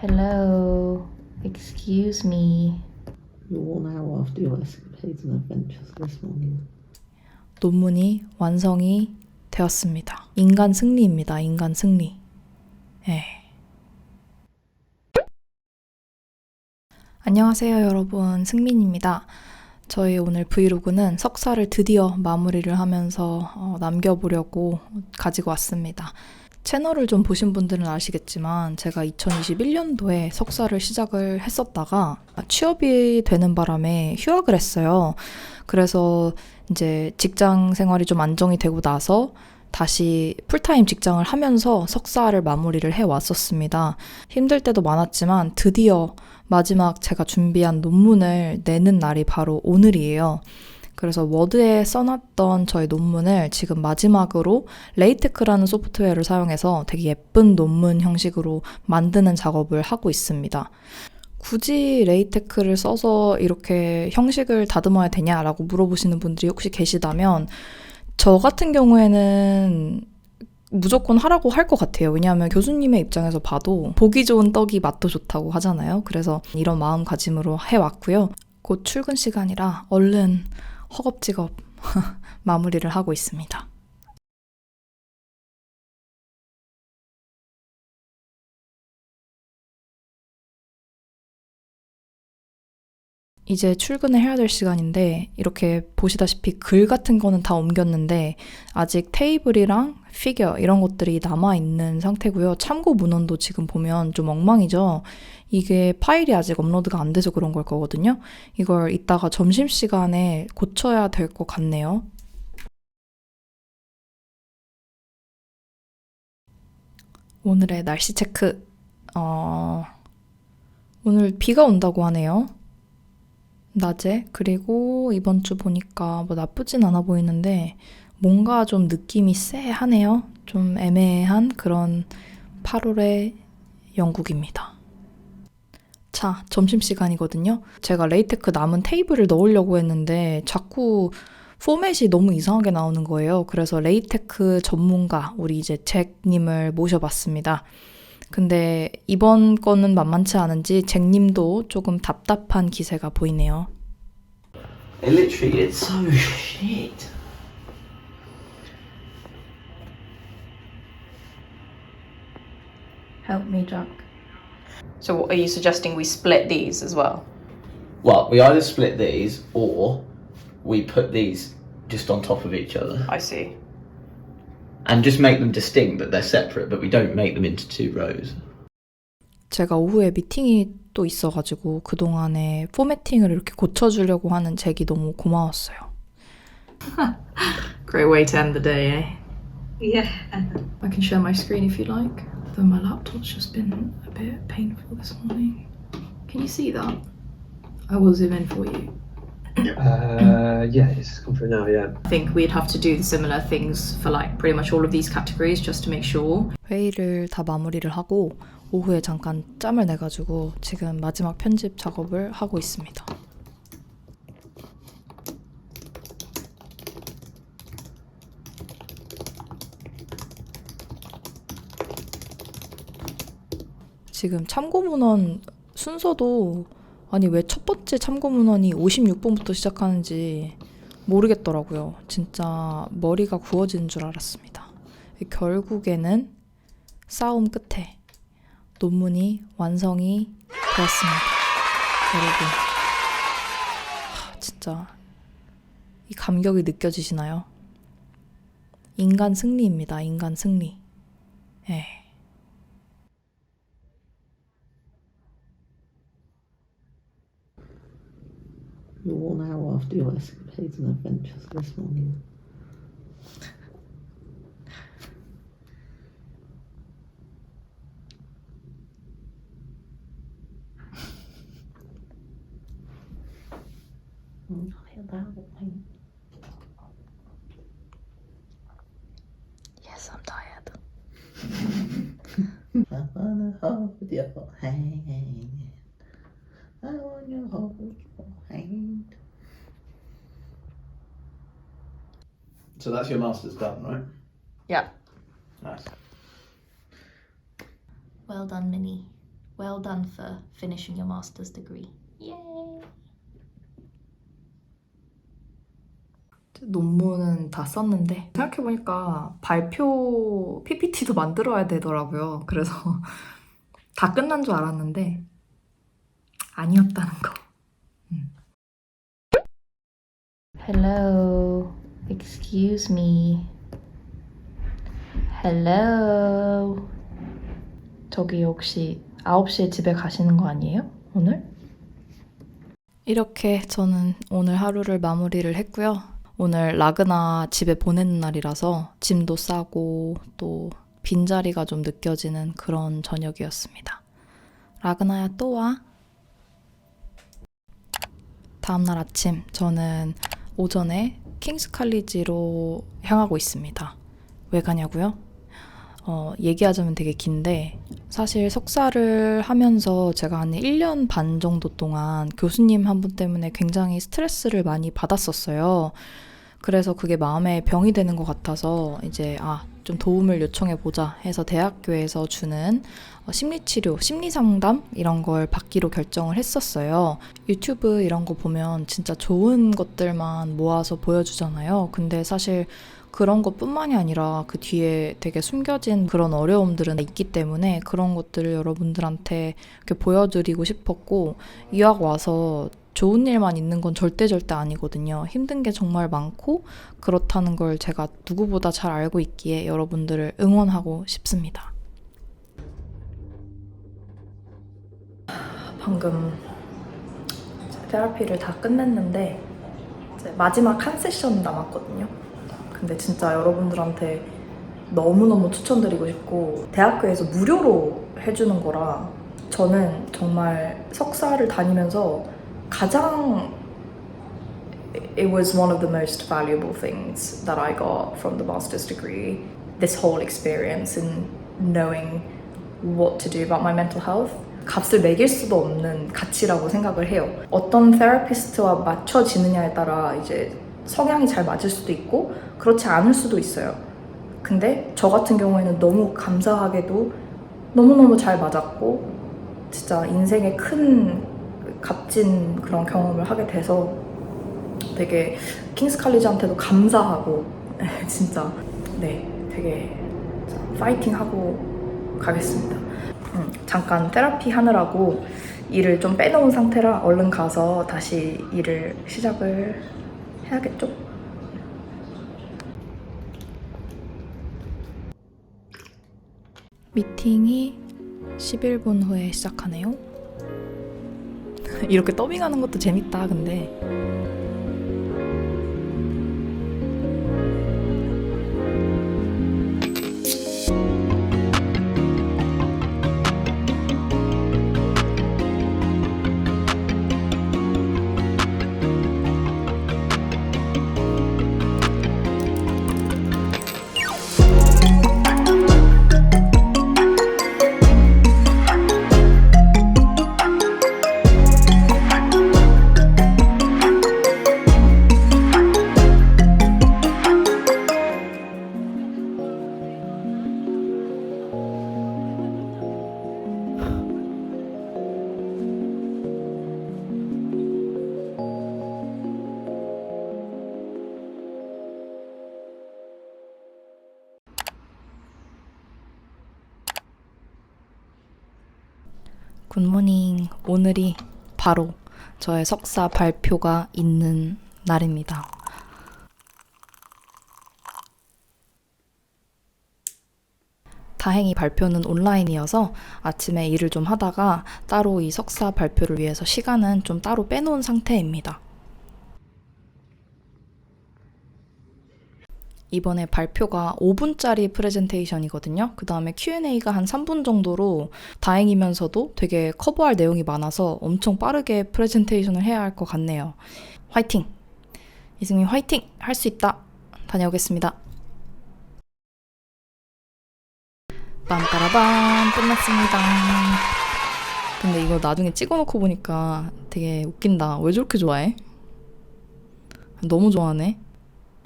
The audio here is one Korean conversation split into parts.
Hello. Excuse me. You're one hour after your escapades and adventures this morning. 논문이 완성이 되었습니다. 인간 승리입니다. 인간 승리. 예. 안녕하세요, 여러분. 승민입니다. 저희 오늘 브이로그는 석사를 드디어 마무리를 하면서 어, 남겨보려고 가지고 왔습니다. 채널을 좀 보신 분들은 아시겠지만 제가 2021년도에 석사를 시작을 했었다가 취업이 되는 바람에 휴학을 했어요. 그래서 이제 직장 생활이 좀 안정이 되고 나서 다시 풀타임 직장을 하면서 석사를 마무리를 해 왔었습니다. 힘들 때도 많았지만 드디어 마지막 제가 준비한 논문을 내는 날이 바로 오늘이에요. 그래서 워드에 써놨던 저희 논문을 지금 마지막으로 레이테크라는 소프트웨어를 사용해서 되게 예쁜 논문 형식으로 만드는 작업을 하고 있습니다. 굳이 레이테크를 써서 이렇게 형식을 다듬어야 되냐라고 물어보시는 분들이 혹시 계시다면 저 같은 경우에는 무조건 하라고 할 것 같아요. 왜냐하면 교수님의 입장에서 봐도 보기 좋은 떡이 맛도 좋다고 하잖아요. 그래서 이런 마음가짐으로 해왔고요. 곧 출근 시간이라 얼른 허겁지겁 마무리를 하고 있습니다. 이제 출근을 해야 될 시간인데 이렇게 보시다시피 글 같은 거는 다 옮겼는데 아직 테이블이랑 피겨 이런 것들이 남아 있는 상태고요. 참고 문헌도 지금 보면 좀 엉망이죠. 이게 파일이 아직 업로드가 안 돼서 그런 걸 거거든요. 이걸 이따가 점심 시간에 고쳐야 될 것 같네요. 오늘의 날씨 체크. 어, 오늘 비가 온다고 하네요. 낮에 그리고 이번 주 보니까 뭐 나쁘진 않아 보이는데 뭔가 좀 느낌이 쎄하네요. 좀 애매한 그런 8월의 영국입니다. 자, 점심시간이거든요. 제가 레이테크 남은 테이블을 넣으려고 했는데 자꾸 포맷이 너무 이상하게 나오는 거예요. 그래서 레이테크 전문가, 우리 이제 잭님을 모셔봤습니다. 근데 이번 거는 만만치 않은지 잭님도 조금 답답한 기세가 보이네요. It literally, it's so shit. Help me, Jack. So, what, are you suggesting we split these as well? Well, we either split these or we put these just on top of each other I see. and just make them distinct that they're separate, but we don't make them into two rows. 제가 오후에 미팅이 또 있어가지고 그동안에 포매팅을 이렇게 고쳐주려고 하는 잭이 너무 고마웠어요. Great way to end the day, eh? Yeah. I can share my screen if you like. Though my laptop's just been a bit painful this morning. Can you see that? I will zoom in for you. Uh, yeah, it's come through now. Yeah. I think we'd have to do similar things for like pretty much all of these categories just to make sure. 회의를 다 마무리를 하고 오후에 잠깐 짬을 내 가지고 지금 마지막 편집 작업을 하고 있습니다. 지금 참고문헌 순서도 아니 왜 첫 번째 참고 문헌이 56번부터 시작하는지 모르겠더라고요. 진짜 머리가 구워지는 줄 알았습니다. 결국에는 싸움 끝에 논문이 완성이 되었습니다. 여러분. 하, 진짜 이 감격이 느껴지시나요? 인간 승리입니다. 인간 승리. 예. You're one hour after your escapades and adventures this morning. I'm tired that way. Yes, I'm tired. I wanna hold your hand. I wanna hold your hand. So that's your master's done, right? Yeah. Nice. Well done, Minnie. Well done for finishing your master's degree. Yay! 논문은 다 썼는데 생각해보니까 발표 PPT도 만들어야 되더라고요. 그래서 다 끝난 줄 알았는데 아니었다는 거. Hello. Excuse me. Hello. 저기 혹시 9시에 집에 가시는 거 아니에요? 오늘? 이렇게 저는 오늘 하루를 마무리를 했고요. 오늘 라그나 집에 보내는 날이라서 짐도 싸고 또 빈자리가 좀 느껴지는 그런 저녁이었습니다. 라그나야 또 와. 다음날 아침 저는 오전에 킹스 칼리지로 향하고 있습니다. 왜 가냐고요? 어, 얘기하자면 되게 긴데 사실 석사를 하면서 제가 한 1년 반 정도 동안 교수님 한 분 때문에 굉장히 스트레스를 많이 받았었어요. 그래서 그게 마음에 병이 되는 것 같아서 이제 아, 좀 도움을 요청해 보자 해서 대학교에서 주는 어, 심리치료, 심리상담 이런 걸 받기로 결정을 했었어요. 유튜브 이런 거 보면 진짜 좋은 것들만 모아서 보여주잖아요. 근데 사실 그런 것뿐만이 아니라 그 뒤에 되게 숨겨진 그런 어려움들은 있기 때문에 그런 것들을 여러분들한테 이렇게 보여드리고 싶었고 유학 와서 좋은 일만 있는 건 절대 절대 아니거든요. 힘든 게 정말 많고 그렇다는 걸 제가 누구보다 잘 알고 있기에 여러분들을 응원하고 싶습니다. 방금 테라피를 다 끝냈는데 마지막 한 세션 남았거든요. 근데 진짜 여러분들한테 너무너무 추천드리고 싶고 대학교에서 무료로 해주는 거라 저는 정말 석사를 다니면서 가장 it was one of the most valuable things that I got from the master's degree. This whole experience and knowing what to do about my mental health. 값을 매길 수도 없는 가치라고 생각을 해요. 어떤 테라피스트와 맞춰지느냐에 따라 이제 성향이 잘 맞을 수도 있고 그렇지 않을 수도 있어요. 근데 저 같은 경우에는 너무 감사하게도 너무너무 잘 맞았고 진짜 인생의 큰 값진 그런 경험을 하게 돼서 되게 킹스 칼리지한테도 감사하고 진짜 네 되게 파이팅 하고 가겠습니다. 음, 잠깐 테라피 하느라고 일을 좀 빼놓은 상태라 얼른 가서 다시 일을 시작을 해야겠죠? 미팅이 11분 후에 시작하네요. 이렇게 더빙하는 것도 재밌다, 근데. 굿모닝. 오늘이 바로 저의 석사 발표가 있는 날입니다. 다행히 발표는 온라인이어서 아침에 일을 좀 하다가 따로 이 석사 발표를 위해서 시간은 좀 따로 빼놓은 상태입니다. 이번에 발표가 5분짜리 프레젠테이션이거든요. 그 다음에 Q&A가 한 3분 정도로 다행이면서도 되게 커버할 내용이 많아서 엄청 빠르게 프레젠테이션을 해야 할 것 같네요. 화이팅! 이승민 화이팅! 할 수 있다! 다녀오겠습니다. 빰빠라밤! 끝났습니다. 근데 이거 나중에 찍어놓고 보니까 되게 웃긴다. 왜 저렇게 좋아해? 너무 좋아하네.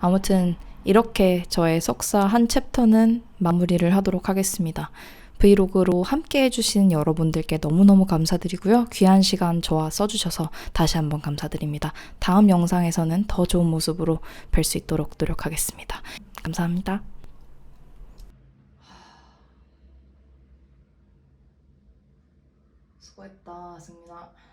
아무튼 이렇게 저의 석사 한 챕터는 마무리를 하도록 하겠습니다. 브이로그로 함께 해주신 여러분들께 너무너무 감사드리고요. 귀한 시간 저와 써주셔서 다시 한번 감사드립니다. 다음 영상에서는 더 좋은 모습으로 뵐 수 있도록 노력하겠습니다. 감사합니다. 수고했다, 승민아.